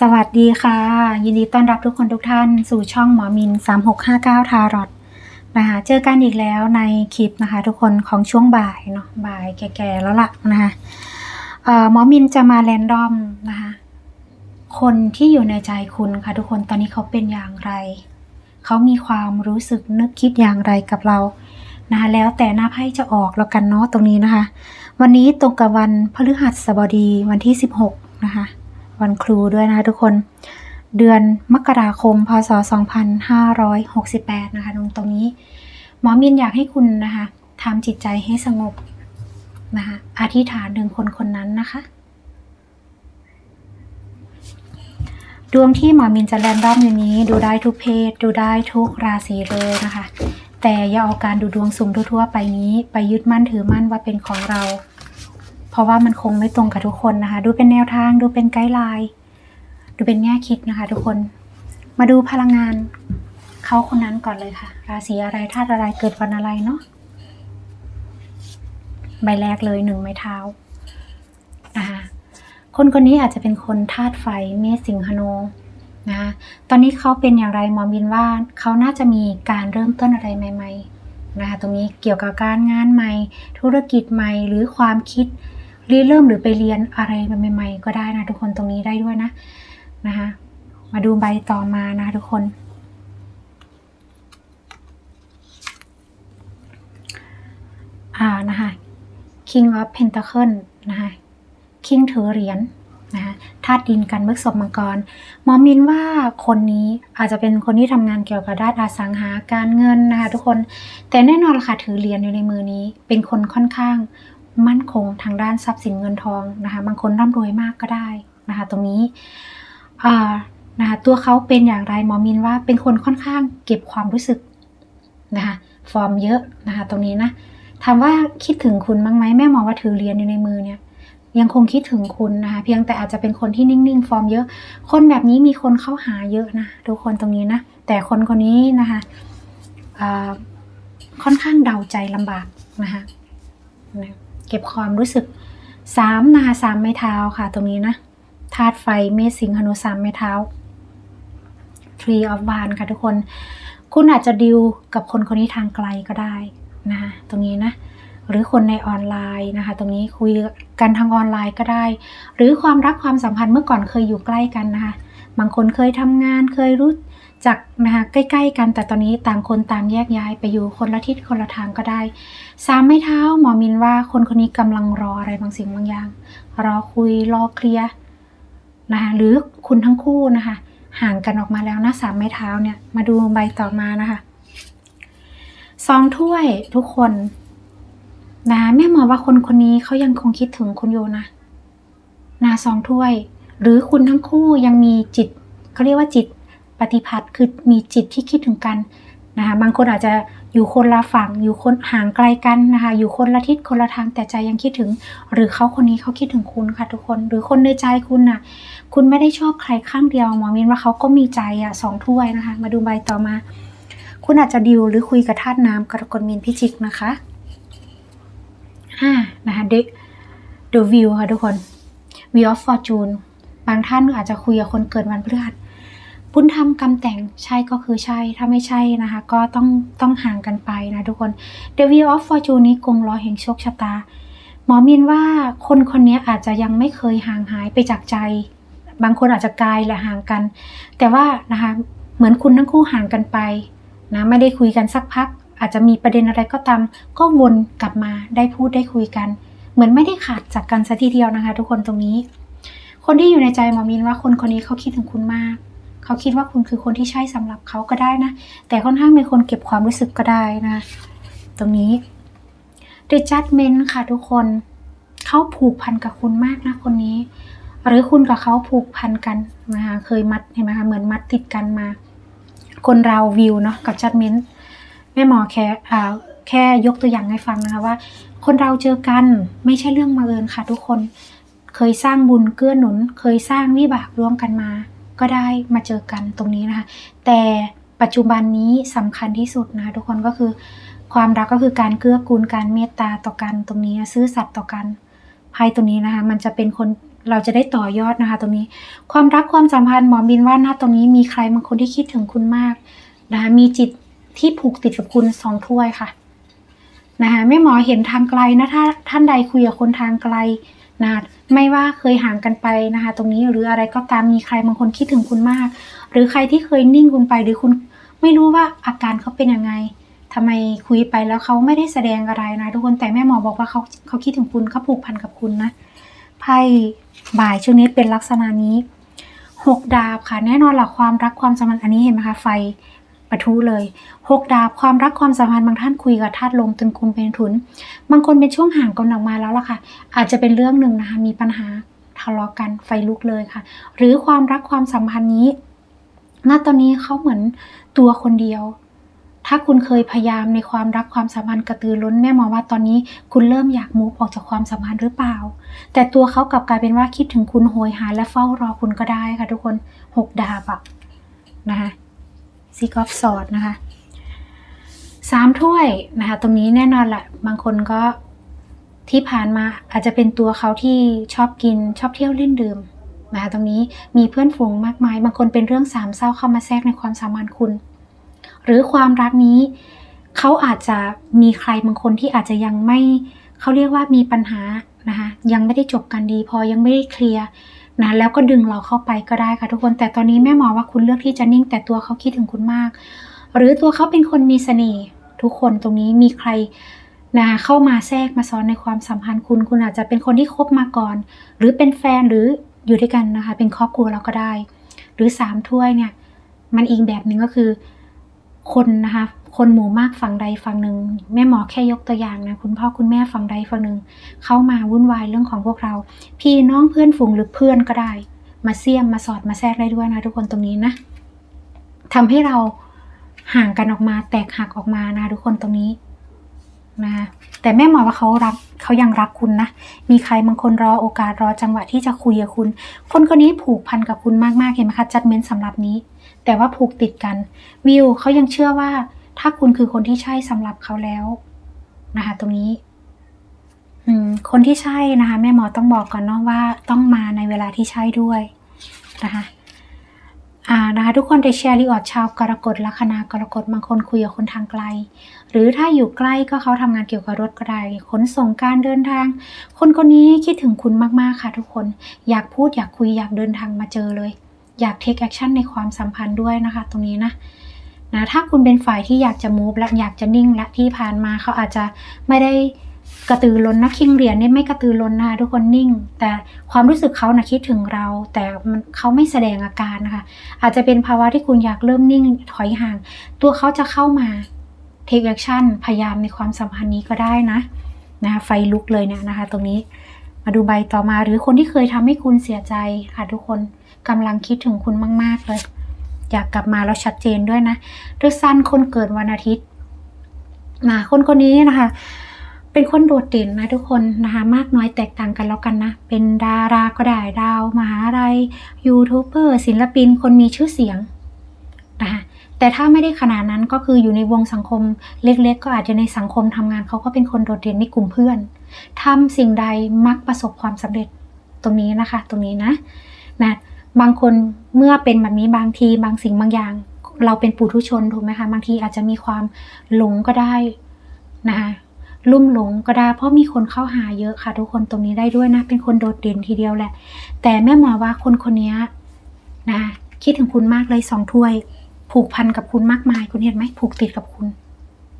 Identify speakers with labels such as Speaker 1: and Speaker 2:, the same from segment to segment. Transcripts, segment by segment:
Speaker 1: สวัสดีค่ะ ยินดีต้อนรับทุกคนทุกท่าน สู่ช่องหมอมิน 3659 ทารอตนะคะเจอกันอีกแล้วในคลิปนะคะ ทุกคนของช่วงบ่ายเนาะบ่ายแก่ๆแล้วล่ะนะคะหมอมินจะมาแรนดอมนะคะคนที่อยู่ในใจคุณค่ะทุกคนตอนนี้เขาเป็นอย่างไร เขามีความรู้สึกนึกคิดอย่างไรกับเรานะคะแล้วแต่หน้าไพ่จะออกแล้วกันเนาะตรงนี้นะคะ วันนี้ตรงกับวันพฤหัสบดีวันที่ 16 นะคะ วันครูด้วยนะคะทุกคน เดือนมกราคม พศ 2568 นะคะตรงตรงนี้ หมอมินอยากให้คุณนะคะทำจิตใจให้สงบนะคะอธิษฐานถึงคนคนนั้นนะคะ ดวงที่หมอมินจะแรนดอมอยู่นี้ ดูได้ทุกเพศ ดูได้ทุกราศีเลยนะคะ แต่อย่าเอาการดูดวงสุ่มทั่วๆไปนี้ ไปยึดมั่นถือมั่นว่าเป็นของเรา เพราะว่ามันคงไม่ตรงกับทุกคนนะคะ ดูเป็นแนวทางดูเป็นไกด์ไลน์ดูเป็นแง่คิดนะคะ ทุกคน มาดูพลังงานเขาคนนั้นก่อนเลยค่ะ ราศีอะไรธาตุอะไรเกิดวันอะไรเนาะใบแรกเลยหนึ่งไม้เท้านะคะคนคนนี้อาจจะเป็นคนธาตุไฟเมษสิงหโนนะะตอนนี้เขาเป็นอย่างไรหมอมินว่าเขาน่าจะมีการเริ่มต้นอะไรใหม่ ๆ นะคะตรงนี้เกี่ยวกับการงานใหม่ ธุรกิจใหม่หรือความคิด รีเริ่มหรือไปเรียนอะไรใหม่ๆ ก็ได้นะทุกคนตรงนี้ได้ด้วยนะนะคะมาดูใบต่อมานะทุกคน อ่านะคะ King of Pentacle นะคะ King ถือเหรียญนะคะธาตุดินกันเบิกศพมังกรมอมินว่าคนนี้อาจจะเป็นคนที่ทำงานเกี่ยวกับด้านอสังหาการเงินนะคะทุกคนแต่แน่นอนค่ะถือเหรียญอยู่ในมือนี้ เป็นคนค่อนข้าง มั่นคงทางด้านทรัพย์สินเงินทองนะคะบางคนร่ำรวยมากก็ได้นะคะตรงนี้นะคะตัวเขาเป็นอย่างไรหมอมินว่าเป็นคนค่อนข้างเก็บความรู้สึกนะคะฟอร์มเยอะนะคะตรงนี้นะถามว่าคิดถึงคุณบ้างไหมแม่มองว่าถือเหรียญอยู่ในมือเนี่ยยังคงคิดถึงคุณนะคะเพียงแต่อาจจะเป็นคนที่นิ่งๆ ฟอร์มเยอะ คนแบบนี้มีคนเข้าหาเยอะนะทุกคนตรงนี้นะแต่คนคนนี้นะคะค่อนข้างเดาใจลำบากนะคะนะ เก็บความรู้สึกสามนะคะสามไม้เท้าค่ะ ตรงนี้นะธาตุไฟเมษสิงหนุสามไม้เท้า Tree of w a n ค่ะทุกคน คุณอาจจะดิวกับคนคนนี้ทางไกลก็ได้นะตรงนี้นะ หรือคนในออนไลน์นะคะ ตรงนี้คุยกันทางออนไลน์ก็ได้ หรือความรักความสัมพันธ์เมื่อก่อนเคยอยู่ใกล้กันนะคะ บางคนเคยทำงานเคยรู้ จักนะคะใกล้ ๆ กันแต่ตอนนี้ต่างคนต่างแยกย้ายไปอยู่คนละทิศคนละทางก็ได้สามไม้เท้าหมอมินว่าคนคนนี้กำลังรออะไรบางสิ่งบางอย่าง รอคุยรอเคลียร์นะคะหรือคุณทั้งคู่นะคะ ห่างกันออกมาแล้วนะสามไม้เท้าเนี่ยมาดูใบต่อมานะคะสองถ้วยทุกคนนะแม่หมอว่าคนคนนี้เขายังคงคิดถึงคุณโยนะนาสองถ้วย หรือคุณทั้งคู่ยังมีจิตเขาเรียกว่าจิต ปฏิพัทธ์คือมีจิตที่คิดถึงกันนะคะบางคนอาจจะอยู่คนละฝั่งอยู่คนห่างไกลกันนะคะอยู่คนละทิศคนละทางแต่ใจยังคิดถึง หรือเขาคนนี้เขาคิดถึงคุณค่ะทุกคนหรือคนในใจคุณน่ะคุณไม่ได้ชอบใครข้างเดียวหมอมินว่าเขาก็มีใจอะสองถ้วยนะคะ มาดูใบต่อมา คุณอาจจะดิวหรือคุยกับธาตุน้ำกรกฎมีนพิจิกนะคะอ่านะคะเดเดวิวค่ะทุกคน Wheel of Fortune บางท่านอาจจะคุยกับคนเกิดวันพฤหัส บุญธรรมกรรมแต่งใช่ก็คือใช่ ถ้าไม่ใช่นะคะ ก็ต้องต้องห่างกันไปนะทุกคน The Wheel of Fortune นี้กงล้อแห่งโชคชะตา หมอมินว่าคนคนนี้อาจจะยังไม่เคยห่างหายไปจากใจ บางคนอาจจะกายและห่างกัน แต่ว่านะคะเหมือนคุณทั้งคู่ห่างกันไปนะไม่ได้คุยกันสักพัก อาจจะมีประเด็นอะไรก็ตาม ก็วนกลับมาได้พูดได้คุยกัน เหมือนไม่ได้ขาดจากกันซะทีเดียวนะคะ ทุกคนตรงนี้ คนที่อยู่ในใจหมอมินว่าคนคนนี้เขาคิดถึงคุณมาก เขาคิดว่าคุณคือคนที่ใช่สำหรับเขาก็ได้นะ แต่ค่อนข้างเป็นคนเก็บความรู้สึกก็ได้นะ ตรงนี้ The Judgment ค่ะทุกคนเขาผูกพันกับคุณมากนะคนนี้ หรือคุณกับเขาผูกพันกันนะคะเคยมัดเห็นไหมคะเหมือนมัดติดกันมา คนเราวิวเนาะกับ Judgment แม่หมอแค่อ่าแค่ยกตัวอย่างให้ฟังนะคะว่า คนเราเจอกันไม่ใช่เรื่องมาเอิญค่ะทุกคน เคยสร้างบุญเกื้อหนุน เคยสร้างวิบากร่วมกันมา ก็ได้มาเจอกันตรงนี้นะคะ แต่ปัจจุบันนี้สำคัญที่สุดนะคะทุกคนก็คือ ความรักก็คือการเกื้อกูลการเมตตาต่อกันตรงนี้ซื่อสัตย์ต่อกันไพ่ตรงนี้นะคะ มันจะเป็นคนเราจะได้ต่อยอดนะคะ ตรงนี้ ความรักความสัมพันธ์หมอมินว่าณตรงนี้มีใครบางคนที่คิดถึงคุณมากนะคะมีจิตที่ผูกติดกับคุณสองถ้วยค่ะนะคะแม่หมอเห็นทางไกลนะถ้าท่านใดคุยกับคนทางไกล นะไม่ว่าเคยห่างกันไปนะคะ ตรงนี้หรืออะไรก็ตามมีใครบางคนคิดถึงคุณมาก หรือใครที่เคยนิ่งคุณไปหรือคุณไม่รู้ว่าอาการเขาเป็นยังไงทำไมคุยไปแล้วเขาไม่ได้แสดงอะไรนะทุกคนแต่แม่หมอบอกว่าเขาเขาคิดถึงคุณเขาผูกพันกับคุณนะไพ่บ่ายช่วงนี้เป็นลักษณะนี้หกดาบค่ะ แน่นอนหลักความรักความสัมพันธ์อันนี้เห็นไหมคะไฟ ปะทุเลยหกดาบความรักความสัมพันธ์บางท่านคุยกับธาตุลมตึงคุมเป็นทุน บางคนเป็นช่วงห่างกันออกมาแล้วล่ะค่ะ อาจจะเป็นเรื่องหนึ่งนะคะมีปัญหาทะเลาะกันไฟลุกเลยค่ะ หรือความรักความสัมพันธ์นี้ณตอนนี้เขาเหมือนตัวคนเดียว ถ้าคุณเคยพยายามในความรักความสัมพันธ์กระตือร้นแม่มองว่าตอนนี้คุณเริ่มอยากมูฟออกจากความสัมพันธ์หรือเปล่า แต่ตัวเขากลับกลายเป็นว่าคิดถึงคุณโหยหาและเฝ้ารอคุณก็ได้ค่ะทุกคนหกดาบอะนะคะ ซีกอฟสอดนะคะสามถ้วยนะคะตรงนี้แน่นอนแหละบางคนก็ที่ผ่านมาอาจจะเป็นตัวเขาที่ชอบกินชอบเที่ยวเล่นดื่มนะคะตรงนี้มีเพื่อนฝูงมากมาย บางคนเป็นเรื่องสามเศร้าเข้ามาแทรกในความสัมพันคุณ หรือความรักนี้เขาอาจจะมีใครบางคนที่อาจจะยังไม่เขาเรียกว่ามีปัญหานะคะยังไม่ได้จบกันดี พอยังไม่ได้เคลียร์ นะแล้วก็ดึงเราเข้าไปก็ได้ค่ะทุกคน แต่ตอนนี้แม่หมอว่าคุณเลือกที่จะนิ่ง แต่ตัวเขาคิดถึงคุณมาก หรือตัวเขาเป็นคนมีเสน่ห์ทุกคนตรงนี้มีใครนะเข้ามาแทรกมาซ้อนในความสัมพันธ์คุณ คุณอาจจะเป็นคนที่คบมาก่อน หรือเป็นแฟนหรืออยู่ด้วยกันนะคะ เป็นครอบครัวเราก็ได้ หรือสามถ้วยเนี่ย มันอีกแบบหนึ่งก็คือ คนนะคะ คนหมู่มากฝั่งใดฝั่งหนึ่งแม่หมอแค่ยกตัวอย่างนะคุณพ่อคุณแม่ฝั่งใดฝั่งหนึ่งเข้ามาวุ่นวายเรื่องของพวกเรา พี่น้องเพื่อนฝูงหรือเพื่อนก็ได้ มาเสี่ยมมาสอดมาแทรกได้ด้วยนะทุกคนตรงนี้นะทำให้เราห่างกันออกมาแตกหักออกมานะทุกคนตรงนี้นะคะแต่แม่หมอว่าเขารักเขายังรักคุณนะ มีใครบางคนรอโอกาสรอจังหวะที่จะคุยกับคุณ คนคนนี้ผูกพันกับคุณมากๆเห็นไหมคะจัดเม้นสำหรับนี้ แต่ว่าผูกติดกัน วิวเขายังเชื่อว่า ถ้าคุณคือคนที่ใช่สำหรับเขาแล้วนะคะ ตรงนี้อืมคนที่ใช่นะคะ แม่หมอต้องบอกก่อนเนาะว่าต้องมาในเวลาที่ใช่ด้วยนะคะอ่านะคะทุกคนได้แชร์รีออดชาวกรกฎลัคนากรกฎบางคนคุยกับคนทางไกล หรือถ้าอยู่ใกล้ก็เขาทำงานเกี่ยวกับรถก็ได้ขนส่งการเดินทาง คนคนนี้คิดถึงคุณมากๆค่ะทุกคนอยากพูดอยากคุยอยากเดินทางมาเจอเลย อยากเทคแอคชั่นในความสัมพันธ์ด้วยนะคะ ตรงนี้นะ นะถ้าคุณเป็นฝ่ายที่อยากจะมูฟและอยากจะนิ่งและที่ผ่านมาเขาอาจจะไม่ได้กระตือร้นนะคิงเหรียญเนี่ยไม่กระตือร้นนะทุกคนนิ่ง แต่ความรู้สึกเขานะคิดถึงเรา แต่มันเขาไม่แสดงอาการนะคะ อาจจะเป็นภาวะที่คุณอยากเริ่มนิ่งถอยห่าง ตัวเขาจะเข้ามา take action พยายามในความสัมพันธ์นี้ก็ได้นะนะคะไฟลุกเลยเนี่ยนะคะ ตรงนี้มาดูใบต่อมาหรือคนที่เคยทำให้คุณเสียใจค่ะทุกคนกำลังคิดถึงคุณมาก ๆเลย อยากกลับมาแล้วชัดเจนด้วยนะเดอะซันคนเกิดวันอาทิตย์นะคนคนนี้นะคะ เป็นคนโดดเด่นนะทุกคนนะคะ มากน้อยแตกต่างกันแล้วกันนะ เป็นดาราก็ได้ดาวมหาลัยยูทูบเบอร์ศิลปินคนมีชื่อเสียงนะคะแต่ถ้าไม่ได้ขนาดนั้นก็คืออยู่ในวงสังคมเล็ก ๆ ก็อาจจะในสังคมทำงานเขาก็เป็นคนโดดเด่นในกลุ่มเพื่อนทำสิ่งใดมักประสบความสำเร็จตรงนี้นะคะ ตรงนี้นะนะ บางคนเมื่อเป็นแบบนี้บางทีบางสิ่งบางอย่าง เราเป็นปุถุชนถูกไหมคะ บางทีอาจจะมีความหลงก็ได้นะคะลุ่มหลงก็ได้เพราะมีคนเข้าหาเยอะค่ะ ทุกคนตรงนี้ได้ด้วยนะ เป็นคนโดดเด่นทีเดียวแหละ แต่แม่หมอว่าคนคนนี้นะคิดถึงคุณมากเลยสองถ้วย ผูกพันกับคุณมากมายคุณเห็นไหมผูกติดกับคุณ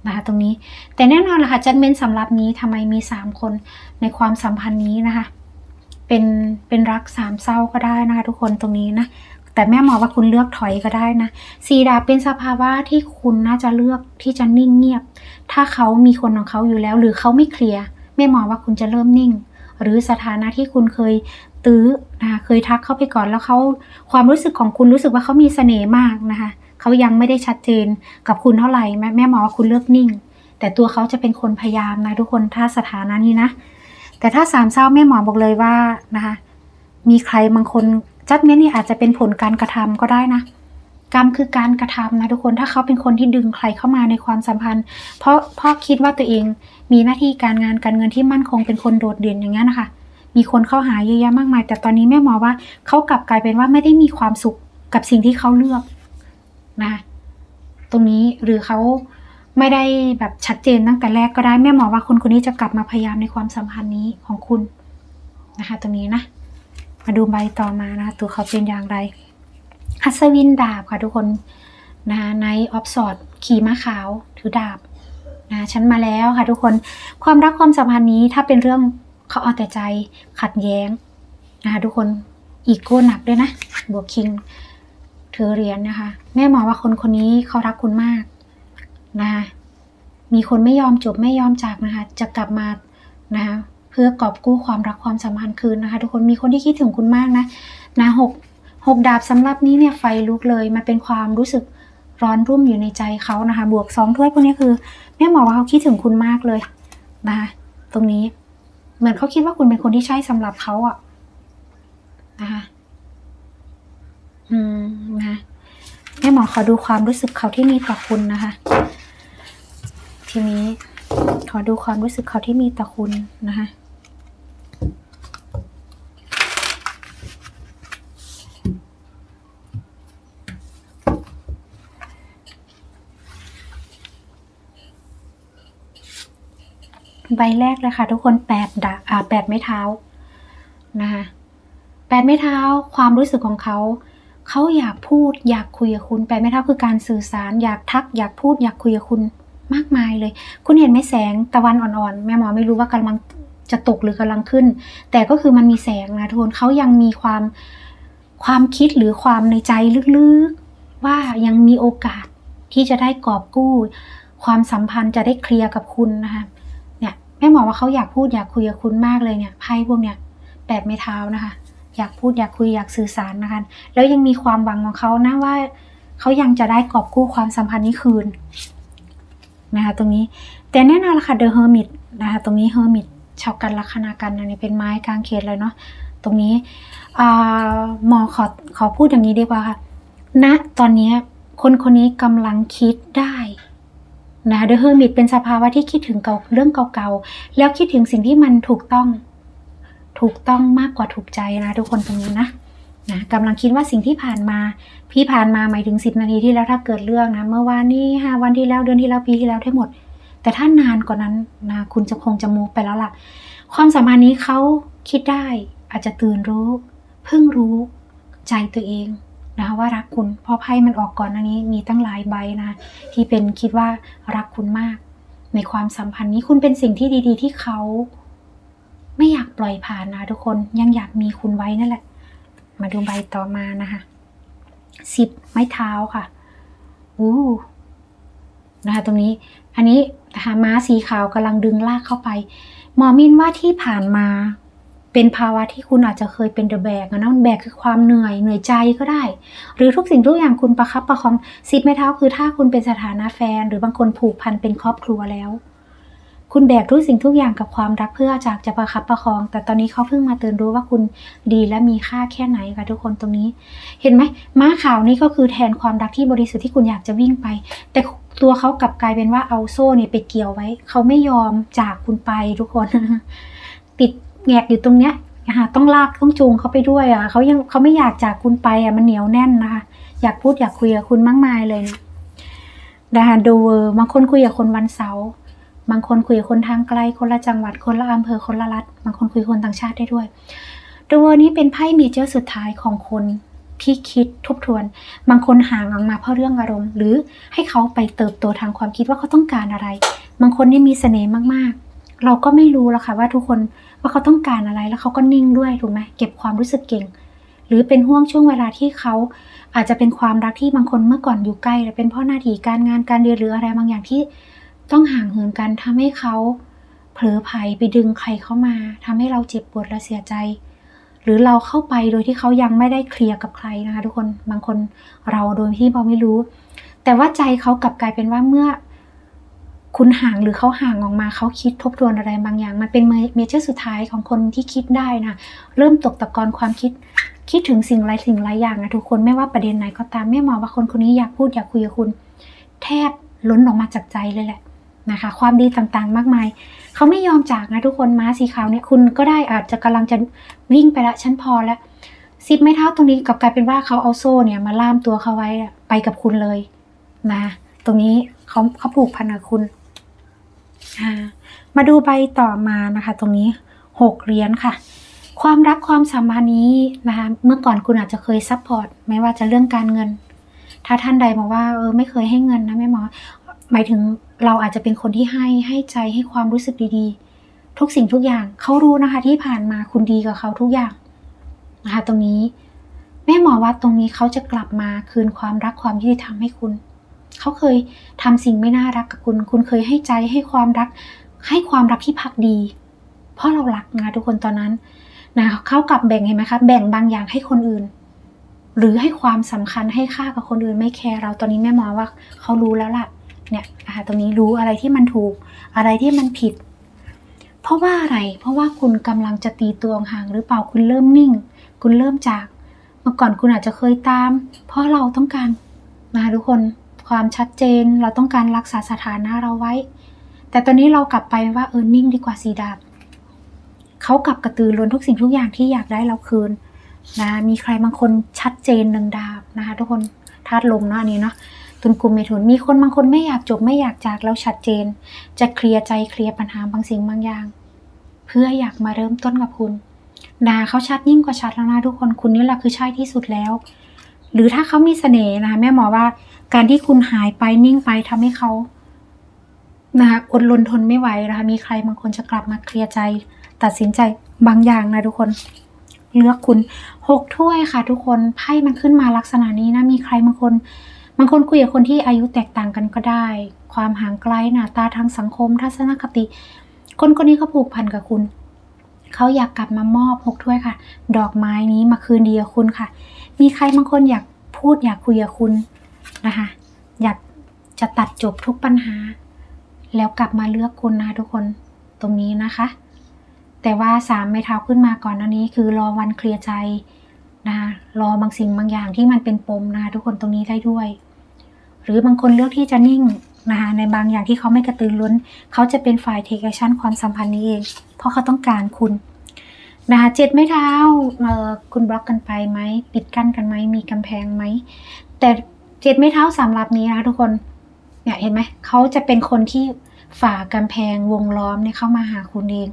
Speaker 1: นะคะตรงนี้แต่แน่นอนละค่ะจัดเม้นสำหรับนี้ทำไมมีสามคนในความสัมพันธ์นี้นะคะ เป็นเป็นรักสามเศร้าก็ได้นะคะทุกคนตรงนี้นะแต่แม่หมอว่าคุณเลือกถอยก็ได้นะสีดาเป็นสภาวะที่คุณน่าจะเลือกที่จะนิ่งเงียบ ถ้าเขามีคนของเขาอยู่แล้ว หรือเขาไม่เคลียร์แม่หมอว่าคุณจะเริ่มนิ่ง หรือสถานะที่คุณเคยตื้อนะคะเคยทักเข้าไปก่อนแล้วเขาความรู้สึกของคุณรู้สึกว่าเขามีเสน่ห์มากนะคะเขายังไม่ได้ชัดเจนกับคุณเท่าไหร่แม่แม่หมอว่าคุณเลือกนิ่ง แต่ตัวเขาจะเป็นคนพยายามนะทุกคนถ้าสถานะนี้นะ แต่ถ้าสามเศร้าแม่หมอบอกเลยว่านะคะ มีใครบางคนจัดเนี้ยนี่อาจจะเป็นผลการกระทำก็ได้นะ กรรมคือการกระทำนะทุกคนถ้าเขาเป็นคนที่ดึงใครเข้ามาในความสัมพันธ์ เพราะเพราะคิดว่าตัวเองมีหน้าที่การงานการเงินที่มั่นคงเป็นคนโดดเด่นอย่างเงี้นะคะ มีคนเข้าหาเยอะแยะมากมาย แต่ตอนนี้แม่หมอว่าเขากลับกลายเป็นว่าไม่ได้มีความสุขกับสิ่งที่เขาเลือกนะตรงนี้หรือเขา ไม่ได้แบบชัดเจนตั้งแต่แรกก็ได้แม่หมอว่าคนคนนี้จะกลับมาพยายามในความสัมพันธ์นี้ของคุณนะคะ ตรงนี้นะ มาดูใบต่อมานะตัวเขาเป็นอย่างไรอัศวินดาบค่ะทุกคนนะคะในออฟสอดขี่ม้าขาวถือดาบนะฉันมาแล้วค่ะทุกคนความรักความสัมพันธ์นี้ถ้าเป็นเรื่องเขาเอาแต่ใจขัดแย้งนะคะทุกคนอีโก้หนักด้วยนะบวกคิงถือเหรียญนะคะ แม่หมอว่าคนคนนี้เขารักคุณมาก นะคะมีคนไม่ยอมจบไม่ยอมจากนะคะ จะกลับมานะคะเพื่อกอบกู้ความรักความสัมพันธ์คืนนะคะ ทุกคนมีคนที่คิดถึงคุณมากนะนะหกหกดาบสำหรับนี้เนี่ยไฟลุกเลยมันเป็นความรู้สึกร้อนรุ่มอยู่ในใจเขานะคะ บวกสองถ้วยพวกนี้คือแม่หมอว่าเขาคิดถึงคุณมากเลยนะคะตรงนี้เหมือนเขาคิดว่าคุณเป็นคนที่ใช่สำหรับเขาอะนะคะอืมนะแม่หมอขอดูความรู้สึกเขาที่มีต่อคุณนะคะ ทีนี้ขอดูความรู้สึกเขาที่มีต่อคุณนะคะใบแรกเลยค่ะ ทุกคนแปดดาแปดไม้เท้านะคะแปดไม้เท้าความรู้สึกของเขาเขาอยากพูด อยากคุยกับคุณแปดไม้เท้าคือการสื่อสาร อยากทัก อยากพูด อยากคุยกับคุณ มากมายเลย คุณเห็นไหมแสงตะวันอ่อนๆ แม่หมอไม่รู้ว่ากำลังจะตกหรือกำลังขึ้น แต่ก็คือมันมีแสงนะทุกคนเขายังมีความความคิดหรือความในใจลึกๆ ว่ายังมีโอกาสที่จะได้กอบกู้ ความสัมพันธ์จะได้เคลียร์กับคุณนะคะเนี่ยแม่หมอว่าเขาอยากพูดอยากคุยกับคุณมากเลยเนี่ยไพ่พวกเนี้ยแปดไม้เท้านะคะ อยากพูดอยากคุยอยากสื่อสารนะคะ แล้วยังมีความหวังของเขานะว่าเขายังจะได้กอบกู้ความสัมพันธ์นี้คืน นะคะตรงนี้แต่แน่นอนละค่ะเดอะเฮอร์มิตนะคะตรงนี้เฮอร์มิตชาวกันลัคนากันอันนี้เป็นไม้กลางเขตเลยเนาะตรงนี้หมอขอขอพูดอย่างนี้ดีกว่าค่ะณนะตอนนี้คนคนนี้กำลังคิดได้นะคะเดอะเฮอร์มิตเป็นสภาวะที่คิดถึงเก่าเรื่องเก่าๆ แล้วคิดถึงสิ่งที่มันถูกต้อง ถูกต้องมากกว่าถูกใจนะทุกคนตรงนี้นะ นะกำลังคิดว่าสิ่งที่ผ่านมา พี่ผ่านมาหมายถึงสิบนาทีที่แล้วถ้าเกิดเรื่องนะ เมื่อวานนี้ห้าวันที่แล้วเดือนที่แล้วปีที่แล้วทั้งหมด แต่ถ้านานกว่านั้นนะคุณจะคงจะมูไปแล้วล่ะ ความสัมพันธ์นี้เขาคิดได้ อาจจะตื่นรู้เพิ่งรู้ใจตัวเองนะคะว่ารักคุณเพราะไพ่มันออกก่อนอันนี้มีตั้งหลายใบนะที่เป็นคิดว่ารักคุณมาก ในความสัมพันธ์นี้คุณเป็นสิ่งที่ดี ๆ ที่เขาไม่อยากปล่อยผ่านนะทุกคนยังอยากมีคุณไว้นั่นแหละ มาดูใบต่อมานะคะสิบไม้เท้าค่ะอู้นะคะ ตรงนี้อันนี้นะคะม้าสีขาวกำลังดึงลากเข้าไป หมอมินว่าที่ผ่านมาเป็นภาวะที่คุณอาจจะเคยเป็นเดอะแบกนะแบกคือความเหนื่อยเหนื่อยใจก็ได้ หรือทุกสิ่งทุกอย่างคุณประคับประคองสิบไม้เท้าคือถ้าคุณเป็นสถานะแฟน หรือบางคนผูกพันเป็นครอบครัวแล้ว คุณแบกทุกสิ่งทุกอย่างกับความรักเพื่อจากจะประคับประคอง แต่ตอนนี้เขาเพิ่งมาเตือนรู้ว่าคุณดีและมีค่าแค่ไหนค่ะทุกคนตรงนี้ เห็นไหมม้าขาวนี่ก็คือแทนความรักที่บริสุทธิ์ที่คุณอยากจะวิ่งไป แต่ตัวเขากลับกลายเป็นว่าเอาโซ่เนี่ยไปเกี่ยวไว้ เขาไม่ยอมจากคุณไปทุกคน ติดแงกอยู่ตรงเนี้ยนะคะต้องลากต้องจูงเขาไปด้วยอะเขายังเขาไม่อยากจากคุณไปอะมันเหนียวแน่นนะคะอยากพูดอยากคุยกับคุณมากมายเลยนะนะคะดูเวอร์บางคนคุยกับคนวันเสาร์ บางคนคุยคนทางไกล คนละจังหวัด คนละอำเภอ คนละรัฐ บางคนคุยคนต่างชาติได้ด้วยดูเวนี้เป็นไพ่เมเจอร์สุดท้ายของคนที่คิดทบทวน บางคนห่างออกมาเพราะเรื่องอารมณ์ หรือให้เขาไปเติบโตทางความคิดว่าเขาต้องการอะไร บางคนนี่มีเสน่ห์มากๆ เราก็ไม่รู้หรอกค่ะว่าทุกคนว่าเขาต้องการอะไรแล้วเขาก็นิ่งด้วยถูกไหมเก็บความรู้สึกเก่ง หรือเป็นห่วงช่วงเวลาที่เขาอาจจะเป็นความรักที่บางคนเมื่อก่อนอยู่ใกล้แต่เป็นเพราะหน้าที่การงานการเรียนหรืออะไรบางอย่างที่ ต้องห่างเหินกันทำให้เขาเผลอไผลไปดึงใครเข้ามาทำให้เราเจ็บปวดและเสียใจ หรือเราเข้าไปโดยที่เขายังไม่ได้เคลียร์กับใครนะคะทุกคนบางคนเราโดยที่เราไม่รู้ แต่ว่าใจเขากลับกลายเป็นว่าเมื่อคุณห่างหรือเขาห่างออกมาเขาคิดทบทวนอะไรบางอย่าง มันเป็นเมเจอร์สุดท้ายของคนที่คิดได้นะเริ่มตกตะกอนความคิด คิดถึงสิ่งไรสิ่งไรอย่างนะทุกคนไม่ว่าประเด็นไหนก็ตามไม่มองว่าคนคนนี้อยากพูดอยากคุยกับคุณ แทบล้นออกมาจากใจเลยแหละ นะคะ ความดีต่างๆ มากมาย เขาไม่ยอมจากนะทุกคนม้าสีขาวเนี่ยคุณก็ได้อาจจะกำลังจะวิ่งไปละฉันพอแล้วสิบไม้เท้าตรงนี้กลับกลายเป็นว่าเขาเอาโซ่เนี่ยมาล่ามตัวเขาไว้ไปกับคุณเลยนะตรงนี้เขาเขาผูกพันกับคุณมาดูใบต่อมานะคะ ตรงนี้หกเหรียญค่ะ ความรักความสัมพันธ์นี้นะคะ เมื่อก่อนคุณอาจจะเคยซัพพอร์ตไม่ว่าจะเรื่องการเงิน ถ้าท่านใดบอกว่าเออไม่เคยให้เงินนะแม่หมอ หมายถึงเราอาจจะเป็นคนที่ให้ให้ใจให้ความรู้สึกดีๆ ทุกสิ่งทุกอย่างเขารู้นะคะ ที่ผ่านมาคุณดีกับเขาทุกอย่างนะคะตรงนี้แม่หมอว่าตรงนี้เขาจะกลับมาคืนความรักความยุติธรรมให้คุณ เขาเคยทำสิ่งไม่น่ารักกับคุณ คุณเคยให้ใจให้ความรัก ให้ความรักที่พักดี เพราะเรารักนะทุกคนตอนนั้นนะเขากลับแบ่งเห็นไหมคะแบ่งบางอย่างให้คนอื่น หรือให้ความสำคัญให้ค่ากับคนอื่นไม่แคร์เราตอนนี้แม่หมอว่าเขารู้แล้วล่ะ เนี่ยตรงนี้รู้อะไรที่มันถูกอะไรที่มันผิด เพราะว่าอะไร เพราะว่าคุณกำลังจะตีตัวห่างหรือเปล่าคุณเริ่มนิ่ง คุณเริ่มจากเมื่อก่อนคุณอาจจะเคยตาม เพราะเราต้องการนะทุกคนความชัดเจนเราต้องการรักษาสถานะเราไว้ แต่ตอนนี้เรากลับไปว่าเออนิ่งดีกว่าสีดาบเขากลับกระตือรือร้นทุกสิ่งทุกอย่างที่อยากได้เราคืนนะมีใครบางคนชัดเจนหนึ่งดาบนะคะทุกคนธาตุลมเนาะอันนี้เนาะ ตุนกลุ่มเมถุนมีคนบางคนไม่อยากจบไม่อยากจากแล้วชัดเจน จะเคลียร์ใจเคลียร์ปัญหาบางสิ่งบางอย่าง เพื่ออยากมาเริ่มต้นกับคุณนาเขาชัดยิ่งกว่าชัดแล้วนะทุกคนคุณนี่แหละคือใช่ที่สุดแล้ว หรือถ้าเขามีเสน่ห์นะคะแม่หมอว่าการที่คุณหายไปนิ่งไปทำให้เขานะคะอดรนทนไม่ไหวนะคะมีใครบางคนจะกลับมาเคลียร์ใจ ตัดสินใจบางอย่างนะทุกคน เลือกคุณหกถ้วยค่ะ ทุกคนไพ่มันขึ้นมาลักษณะนี้นะมีใครบางคน บางคนคุยกับคนที่อายุแตกต่างกันก็ได้ ความห่างไกลหน้าตาทางสังคม ทัศนคติ คนคนนี้เขาผูกพันกับคุณ เขาอยากกลับมามอบหกถ้วยค่ะ ดอกไม้นี้มาคืนดีกับคุณค่ะ มีใครบางคนอยากพูดอยากคุยกับคุณนะคะ อยากจะตัดจบทุกปัญหา แล้วกลับมาเลือกคุณนะคะทุกคนตรงนี้นะคะ แต่ว่าสามไม้เท้าขึ้นมาก่อนอันนี้ คือรอวันเคลียร์ใจนะคะรอบางสิ่งบางอย่างที่มันเป็นปมนะคะทุกคนตรงนี้ได้ด้วย หรือบางคนเลือกที่จะนิ่งนะคะในบางอย่างที่เขาไม่กระตือรือร้น เขาจะเป็นฝ่ายเทคแอคชั่นความสัมพันธ์นี้เอง เพราะเขาต้องการคุณนะคะเจ็ดไม่เท้าเออคุณบล็อกกันไปไหมปิดกั้นกันไหมมีกำแพงไหม แต่เจ็ดไม่เท้าสำหรับนี้นะทุกคนเนี่ยเห็นไหมเขาจะเป็นคนที่ฝ่ากำแพงวงล้อมเนี่ยเข้ามาหาคุณเอง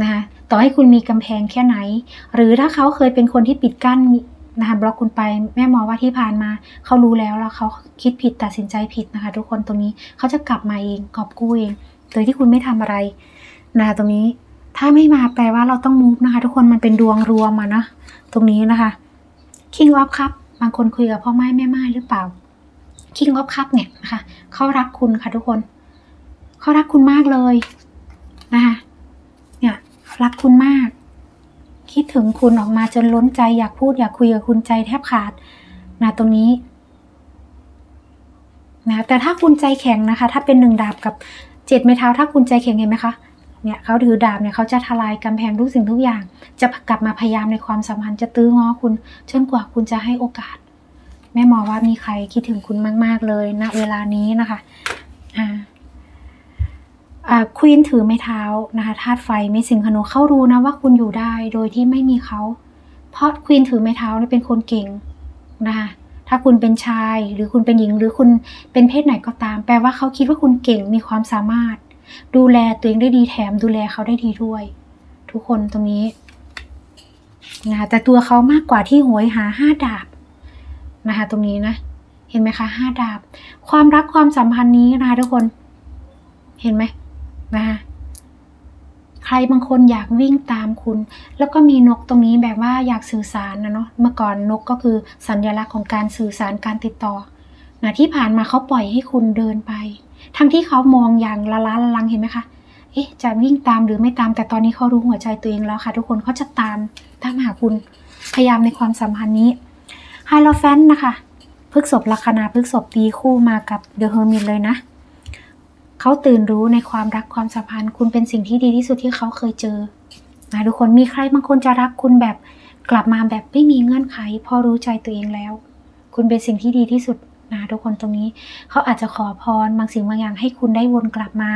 Speaker 1: นะคะต่อให้คุณมีกำแพงแค่ไหน หรือถ้าเขาเคยเป็นคนที่ปิดกั้น นะคะบล็อกคุณไปแม่หมอว่าที่ผ่านมาเขารู้แล้วแล้วเขาคิดผิดตัดสินใจผิดนะคะ ทุกคนตรงนี้เขาจะกลับมาเองกอบกู้เองโดยที่คุณไม่ทำอะไรนะคะตรงนี้ถ้าไม่มาแปลว่าเราต้องมูฟนะคะ ทุกคนมันเป็นดวงรวมมานะตรงนี้นะคะ King of Cup บางคนคุยกับพ่อไม้แม่ไม้หรือเปล่า King of Cup เนี่ยนะคะเขารักคุณค่ะทุกคนเขารักคุณมากเลยนะคะเนี่ยรักคุณมาก คิดถึงคุณออกมาจนล้นใจอยากพูดอยากคุยกับคุณใจแทบขาดนะตรงนี้นะแต่ถ้าคุณใจแข็งนะคะ ถ้าเป็นหนึ่งดาบกับเจ็ดไม้เท้า ถ้าคุณใจแข็งเห็นไหมคะเนี่ยเขาถือดาบเนี่ยเขาจะทลายกำแพงทุกสิ่งทุกอย่าง จะกลับมาพยายามในความสัมพันธ์จะตื้อง้อคุณจนกว่าคุณจะให้โอกาส แม่หมอว่ามีใครคิดถึงคุณมาก ๆเลยณเวลานี้นะคะ ควีนถือไม้เท้านะคะธาตุไฟไม่สิงคโนเขารู้นะว่าคุณอยู่ได้โดยที่ไม่มีเขา เพราะควีนถือไม้เท้าเนี่ยเป็นคนเก่งนะคะถ้าคุณเป็นชายหรือคุณเป็นหญิง หรือคุณเป็นเพศไหนก็ตาม แปลว่าเขาคิดว่าคุณเก่งมีความสามารถ ดูแลตัวเองได้ดีแถมดูแลเขาได้ดีด้วย ทุกคนตรงนี้นะคะแต่ตัวเขามากกว่าที่โหยหาห้าดาบนะคะตรงนี้นะ เห็นไหมคะห้าดาบ ความรักความสัมพันธ์นี้นะคะทุกคน เห็นไหม นะคะใครบางคนอยากวิ่งตามคุณ แล้วก็มีนกตรงนี้แบบว่าอยากสื่อสารนะเนาะเมื่อก่อนนกก็คือสัญลักษณ์ของการสื่อสารการติดต่อนะที่ผ่านมาเขาปล่อยให้คุณเดินไป ทั้งที่เขามองอย่างละล้าละลังเห็นไหมคะเอ๊ะจะวิ่งตามหรือไม่ตามแต่ตอนนี้เขารู้หัวใจตัวเองแล้วค่ะ ทุกคนเขาจะตามตามหาคุณพยายามในความสัมพันธ์นี้ไฮโลแฟนนะคะพฤกษบลัคนาพฤกษบตีคู่มากับเดอะเฮอร์มินเลยนะ เขาตื่นรู้ในความรักความสัมพันธ์ คุณเป็นสิ่งที่ดีที่สุดที่เขาเคยเจอนะทุกคนมีใครบางคนจะรักคุณแบบกลับมาแบบไม่มีเงื่อนไขพอรู้ใจตัวเองแล้ว คุณเป็นสิ่งที่ดีที่สุดนะทุกคนตรงนี้เขาอาจจะขอพรบางสิ่งบางอย่างให้คุณได้วนกลับมา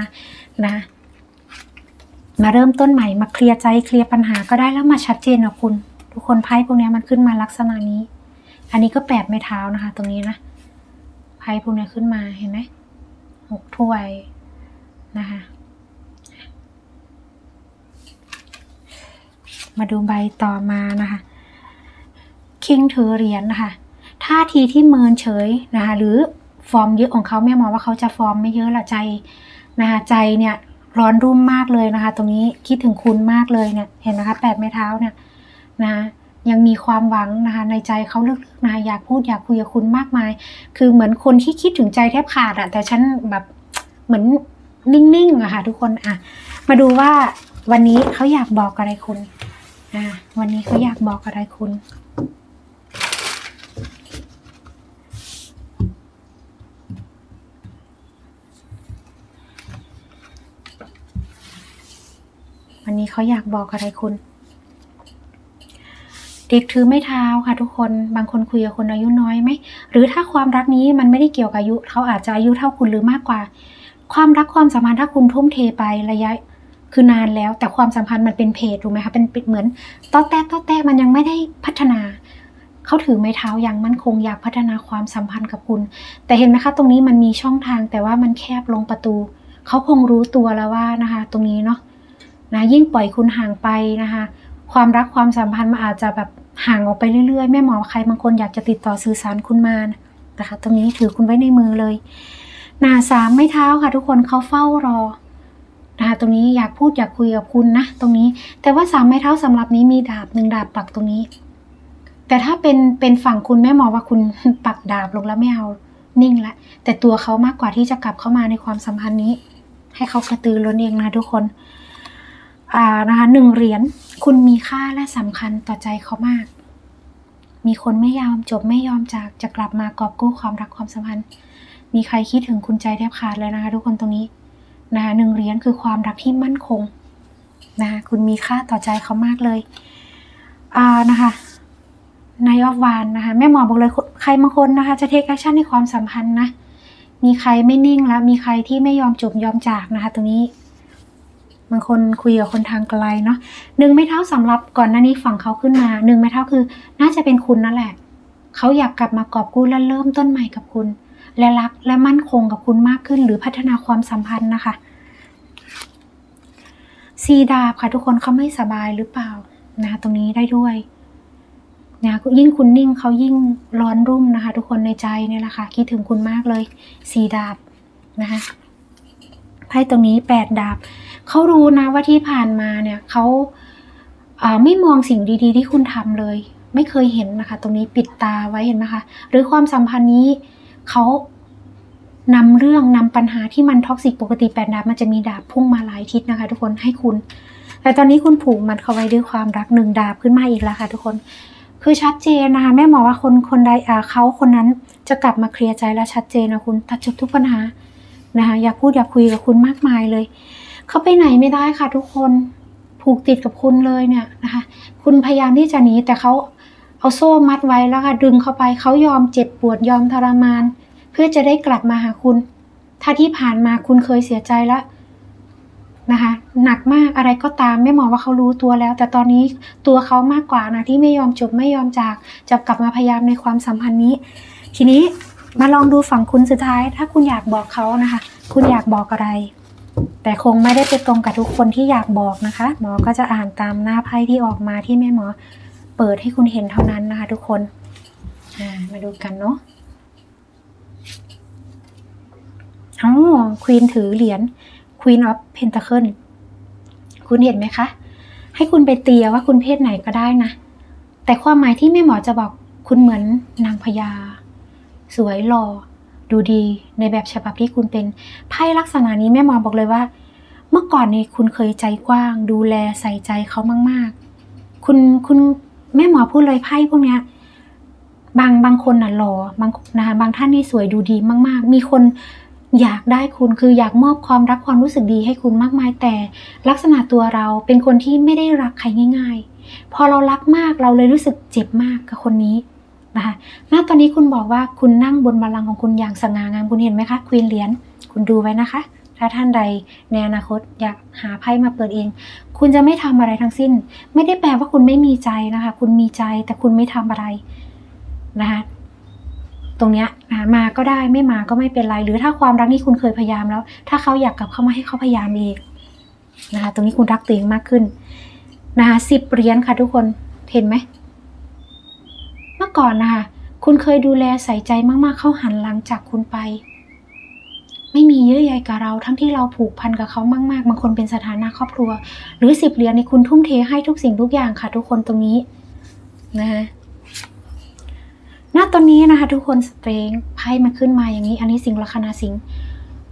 Speaker 1: นะมาเริ่มต้นใหม่มาเคลียร์ใจเคลียร์ปัญหาก็ได้แล้วมาชัดเจนกับคุณ ทุกคนไพ่พวกนี้มันขึ้นมาลักษณะนี้ อันนี้ก็แปดไม้เท้านะคะ ตรงนี้นะไพ่พวกนี้ขึ้นมาเห็นไหมหกถ้วย นะคะ มาดูใบต่อมานะคะ คิงถือเหรียญนะคะท่าทีที่เมินเฉยนะคะ หรือฟอร์มเยอะของเขาแม่มองว่าเขาจะฟอร์มไม่เยอะละใจนะคะใจเนี่ยร้อนรุ่มมากเลยนะคะ ตรงนี้คิดถึงคุณมากเลยเนี่ยเห็นนะคะแปดไม้เท้าเนี่ยนะคะยังมีความหวังนะคะในใจเขาลึกๆนะคะอยากพูดอยากคุยกับคุณมากมาย คือเหมือนคนที่คิดถึงใจแทบขาดอะแต่ฉันแบบเหมือน นิ่งๆอะค่ะทุกคนอะมาดูว่าวันนี้เขาอยากบอกอะไรคุณอ่าวันนี้เขาอยากบอกอะไรคุณวันนี้เขาอยากบอกอะไรคุณ เด็กถือไม่เท้าค่ะทุกคน บางคนคุยกับคนอายุน้อยไหม หรือถ้าความรักนี้มันไม่ได้เกี่ยวกับอายุ เขาอาจจะอายุเท่าคุณหรือมากกว่า ความรักความสัมพันธ์ถ้าคุณทุ่มเทไประยะคือนานแล้ว แต่ความสัมพันธ์มันเป็นเพจถูกไหมคะเป็นเหมือนต้อแต้ต้อแต้มันยังไม่ได้พัฒนาเขาถือไม้เท้าอย่างมั่นคงอยากพัฒนาความสัมพันธ์กับคุณ แต่เห็นไหมคะตรงนี้มันมีช่องทางแต่ว่ามันแคบลงประตู เขาคงรู้ตัวแล้วว่านะคะ ตรงนี้เนาะนะยิ่งปล่อยคุณห่างไปนะคะ ความรักความสัมพันธ์มันอาจจะแบบห่างออกไปเรื่อยๆ แม่หมอใครบางคนอยากจะติดต่อสื่อสารคุณมานะคะ ตรงนี้ถือคุณไว้ในมือเลย หนาสามไม่เท้าค่ะ ทุกคนเขาเฝ้ารอนะคะตรงนี้อยากพูดอยากคุยกับคุณนะตรงนี้ แต่ว่าสามไม้เท้าสำหรับนี้มีดาบหนึ่งดาบปักตรงนี้ แต่ถ้าเป็นเป็นฝั่งคุณแม่หมอว่าคุณปักดาบลงแล้วไม่เอานิ่งละ แต่ตัวเขามากกว่าที่จะกลับเข้ามาในความสัมพันธ์นี้ ให้เขากระตือร้นเองนะทุกคนอ่านะคะหนึ่งเหรียญคุณมีค่าและสำคัญต่อใจเขามาก มีคนไม่ยอมจบไม่ยอมจากจะกลับมากอบกู้ความรักความสัมพันธ์ มีใครคิดถึงคุณใจแทบขาดเลยนะคะทุกคนตรงนี้นะคะหนึ่งเหรียญคือความรักที่มั่นคงนะคะคุณมีค่าต่อใจเขามากเลยอ่านะคะนายอฟวานนะคะแม่หมอบอกเลยใครบางคนนะคะ จะเทคแอคชั่นในความสัมพันธ์นะมีใครไม่นิ่งแล้ว มีใครที่ไม่ยอมจบยอมจากนะคะตรงนี้บางคนคุยกับคนทางไกลเนาะหนึ่งไม้เท้าสำหรับก่อนหน้านี้ฝั่งเขาขึ้นมาหนึ่งไม้เท้าคือ น่าจะเป็นคุณนั่นแหละ เขาอยากกลับมากอบกู้และเริ่มต้นใหม่กับคุณ และรักและมั่นคงกับคุณมากขึ้น หรือพัฒนาความสัมพันธ์นะคะซีดาบค่ะทุกคนเขาไม่สบายหรือเปล่านะคะตรงนี้ได้ด้วยนะยิ่งคุณนิ่งเขายิ่งร้อนรุ่มนะคะ ทุกคนในใจเนี่ยแหละค่ะคิดถึงคุณมากเลยสีดาบนะคะไพ่ตรงนี้แปดดาบเขารู้นะว่าที่ผ่านมาเนี่ยเขาไม่มองสิ่งดี ๆ ที่คุณทำเลย ไม่เคยเห็นนะคะ ตรงนี้ปิดตาไว้เห็นไหมคะหรือความสัมพันธ์นี้ เขานำเรื่องนำปัญหาที่มันท็อกซิกปกติแปดดาบมันจะมีดาบพุ่งมาหลายทิศนะคะ ทุกคนให้คุณ แต่ตอนนี้คุณผูกมันเข้าไว้ด้วยความรักหนึ่งดาบขึ้นมาอีกแล้วค่ะ ทุกคนคือชัดเจนนะคะแม่หมอว่าคนคนใดเขาคนนั้นจะกลับมาเคลียร์ใจและชัดเจนนะคุณตัดจบทุกปัญหานะคะ อยากพูดอยากคุยกับคุณมากมายเลย เขาไปไหนไม่ได้ค่ะ ทุกคนผูกติดกับคุณเลยเนี่ยนะคะ คุณพยายามที่จะหนีแต่เขา เอาโซ่มัดไว้แล้วค่ะดึงเข้าไปเขายอมเจ็บปวดยอมทรมาน เพื่อจะได้กลับมาหาคุณ ถ้าที่ผ่านมาคุณเคยเสียใจแล้วนะคะหนักมากอะไรก็ตามไม่หมอว่าเขารู้ตัวแล้ว แต่ตอนนี้ตัวเขามากกว่านะที่ไม่ยอมจบไม่ยอมจากจะกลับมาพยายามในความสัมพันธ์นี้ ทีนี้มาลองดูฝั่งคุณสุดท้าย ถ้าคุณอยากบอกเขานะคะ คุณอยากบอกอะไร แต่คงไม่ได้ไปตรงกับทุกคนที่อยากบอกนะคะ หมอก็จะอ่านตามหน้าไพ่ที่ออกมาที่แม่หมอ เปิดให้คุณเห็นเท่านั้นนะคะทุกคนมาดูกันเนาะอ๋อควีนถือเหรียญ Queen of Pentacle คุณเห็นไหมคะ ให้คุณไปเตียว่าคุณเพศไหนก็ได้นะ แต่ความหมายที่แม่หมอจะบอกคุณเหมือนนางพญาสวยหล่อดูดีในแบบฉบับที่คุณเป็นไพ่ลักษณะนี้แม่หมอบอกเลยว่า เมื่อก่อนนี้คุณเคยใจกว้าง ดูแลใส่ใจเขามาก ๆ คุณคุณ แม่หมอพูดเลยไพ่พวกเนี้ยบางบางคนน่ะหล่อบางนะคะบางท่านนี่สวยดูดีมาก ๆ มีคนอยากได้คุณคืออยากมอบความรักความรู้สึกดีให้คุณมากมายแต่ลักษณะตัวเราเป็นคนที่ไม่ได้รักใครง่าย ๆ พอเรารักมากเราเลยรู้สึกเจ็บมากกับคนนี้นะคะณตอนนี้คุณบอกว่าคุณนั่งบนบัลลังก์ของคุณอย่างสง่างามคุณเห็นไหมคะควีนเหรียญคุณดูไว้นะคะ ถ้าท่านใดในอนาคตอยากหาไพ่มาเปิดเอง คุณจะไม่ทำอะไรทั้งสิ้น ไม่ได้แปลว่าคุณไม่มีใจนะคะ คุณมีใจแต่คุณไม่ทำอะไรนะคะตรงเนี้ยนะมาก็ได้ไม่มาก็ไม่เป็นไร หรือถ้าความรักนี่คุณเคยพยายามแล้ว ถ้าเขาอยากกลับเข้ามาให้เขาพยายามเองนะคะตรงนี้คุณรักตัวเองมากขึ้นนะคะสิบเหรียญค่ะทุกคนเห็นไหมเมื่อก่อนนะคะคุณเคยดูแลใส่ใจมากๆเขาหันหลังจากคุณไป ไม่มีเยื่อใยกับเรา ทั้งที่เราผูกพันกับเขามากๆบางคนเป็นสถานะครอบครัว หรือสิบเหรียญในคุณทุ่มเทให้ทุกสิ่งทุกอย่างค่ะ ทุกคนตรงนี้นะคะณตอนนี้นะคะ ทุกคนสเตรงไพ่มันขึ้นมาอย่างนี้ อันนี้สิงลัคนาสิง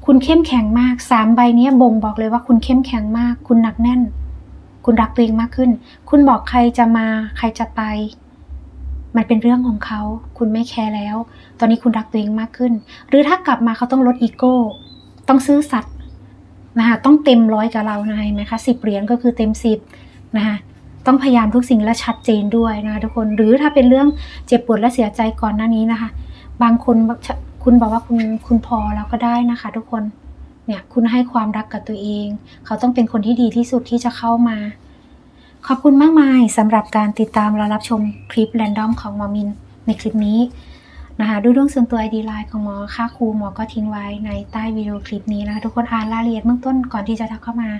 Speaker 1: คุณเข้มแข็งมากสามใบนี้บ่งบอกเลยว่าคุณเข้มแข็งมาก คุณหนักแน่น คุณรักตัวเองมากขึ้น คุณบอกใครจะมาใครจะไป มันเป็นเรื่องของเขา คุณไม่แคร์แล้ว ตอนนี้คุณรักตัวเองมากขึ้น หรือถ้ากลับมาเขาต้องลดอีโก้ ต้องซื่อสัตย์นะคะต้องเต็มร้อยกับเรานะเห็นไหมคะสิบเหรียญก็คือเต็มสิบนะคะต้องพยายามทุกสิ่งและชัดเจนด้วยนะคะทุกคน หรือถ้าเป็นเรื่องเจ็บปวดและเสียใจก่อนหน้านี้นะคะ บางคนคุณบอกว่าคุณคุณพอแล้วก็ได้นะคะ ทุกคน เนี่ยคุณให้ความรักกับตัวเอง เขาต้องเป็นคนที่ดีที่สุดที่จะเข้ามา ขอบคุณมากมายสำหรับการติดตามและรับชมคลิปแรนดอมของหมอมินในคลิปนี้นะคะดูดวงส่วนตัว ID ไลน์ของหมอค่าครูหมอก็ทิ้งไว้ในใต้วิดีโอคลิปนี้นะคะทุกคนอ่านรายละเอียดเบื้องต้นก่อนที่จะทักเข้ามา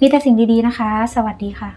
Speaker 1: มีแต่สิ่งดีๆนะคะ สวัสดีค่ะ